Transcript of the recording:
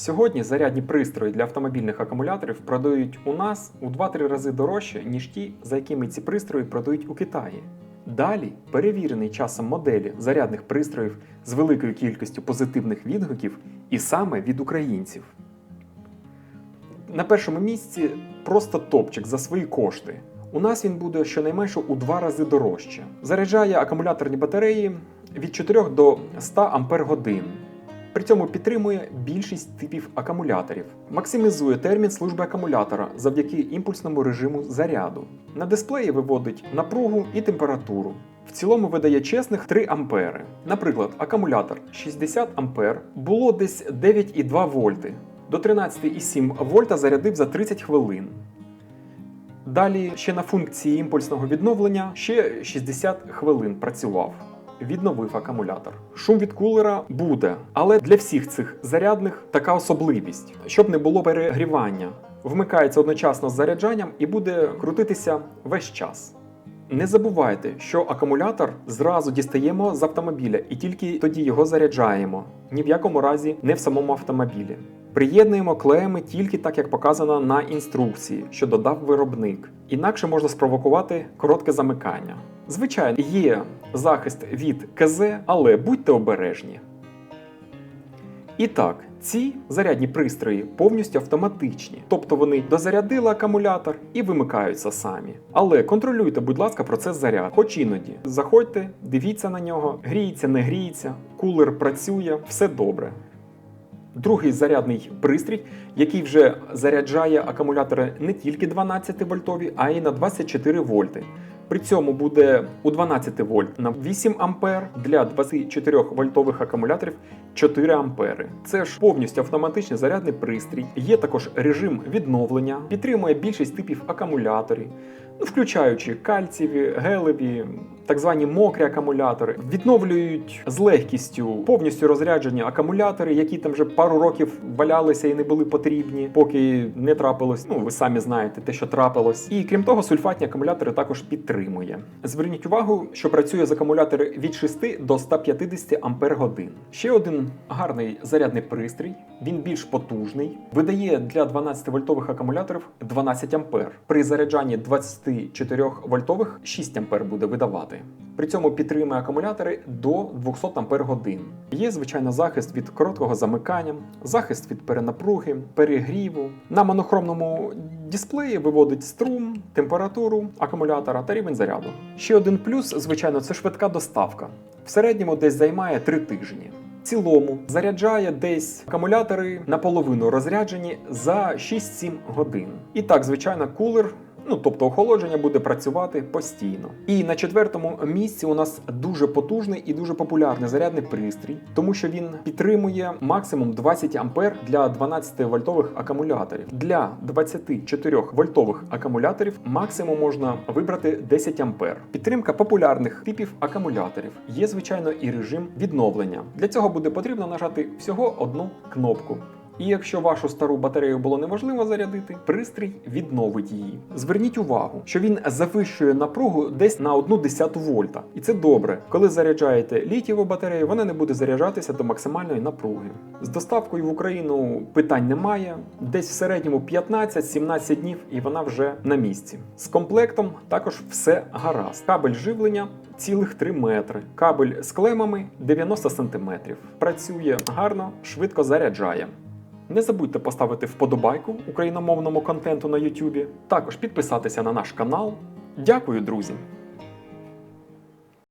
Сьогодні зарядні пристрої для автомобільних акумуляторів продають у нас у 2-3 рази дорожче, ніж ті, за якими ці пристрої продають у Китаї. Далі перевірений часом моделі зарядних пристроїв з великою кількістю позитивних відгуків і саме від українців. На першому місці просто топчик за свої кошти. У нас він буде щонайменше у два рази дорожче. Заряджає акумуляторні батареї від 4 до 100 Ампер годин. При цьому підтримує більшість типів акумуляторів, максимізує термін служби акумулятора завдяки імпульсному режиму заряду. На дисплеї виводить напругу і температуру. В цілому видає чесних 3 ампери. Наприклад, акумулятор 60 ампер було десь 9,2 вольти. До 13,7 вольта зарядив за 30 хвилин. Далі ще на функції імпульсного відновлення ще 60 хвилин працював. Відновив акумулятор. Шум від кулера буде, але для всіх цих зарядних така особливість, щоб не було перегрівання. Вмикається одночасно з заряджанням і буде крутитися весь час. Не забувайте, що акумулятор зразу дістаємо з автомобіля і тільки тоді його заряджаємо. Ні в якому разі не в самому автомобілі. Приєднуємо клеями тільки так, як показано на інструкції, що додав виробник. Інакше можна спровокувати коротке замикання. Звичайно, є захист від КЗ, але будьте обережні. І так, ці зарядні пристрої повністю автоматичні, тобто вони дозарядили акумулятор і вимикаються самі. Але контролюйте, будь ласка, процес заряду. Хоч іноді заходьте, дивіться на нього, гріється, не гріється, кулер працює, все добре. Другий зарядний пристрій, який вже заряджає акумулятори не тільки 12 вольтові, а й на 24 вольти. При цьому буде у 12 вольт на 8 ампер, для 24 вольтових акумуляторів 4 ампери. Це ж повністю автоматичний зарядний пристрій. Є також режим відновлення, підтримує більшість типів акумуляторів, включаючи кальцієві, гелеві, так звані мокрі акумулятори, відновлюють з легкістю повністю розряджені акумулятори, які там вже пару років валялися і не були потрібні, поки не трапилось. Ну ви самі знаєте те, що трапилось. І крім того, сульфатні акумулятори також підтримує. Зверніть увагу, що працює з акумулятори від 6 до 150 ампер годин. Ще один гарний зарядний пристрій. Він більш потужний, видає для 12 вольтових акумуляторів 12 ампер. При заряджанні 24 вольтових 6 ампер буде видавати. При цьому підтримує акумулятори до 200 ампер годин. Є звичайно захист від короткого замикання, захист від перенапруги, перегріву. На монохромному дисплеї виводить струм, температуру акумулятора та рівень заряду. Ще один плюс, звичайно, це швидка доставка. В середньому десь займає 3 тижні. В цілому заряджає десь акумулятори наполовину розряджені за 6-7 годин. І так, звичайно, кулер. Ну, тобто охолодження буде працювати постійно. І на четвертому місці у нас дуже потужний і дуже популярний зарядний пристрій, тому що він підтримує максимум 20 ампер для 12 вольтових акумуляторів. Для 24 вольтових акумуляторів максимум можна вибрати 10 ампер. Підтримка популярних типів акумуляторів. Є, звичайно, і режим відновлення. Для цього буде потрібно нажати всього одну кнопку. І якщо вашу стару батарею було неможливо зарядити, пристрій відновить її. Зверніть увагу, що він завищує напругу десь на 1,1 вольта. І це добре. Коли заряджаєте літієву батарею, вона не буде заряджатися до максимальної напруги. З доставкою в Україну питань немає. Десь в середньому 15-17 днів, і вона вже на місці. З комплектом також все гаразд. Кабель живлення цілих 3 метри. Кабель з клемами 90 см. Працює гарно, швидко заряджає. Не забудьте поставити вподобайку україномовному контенту на YouTube, також підписатися на наш канал. Дякую, друзі!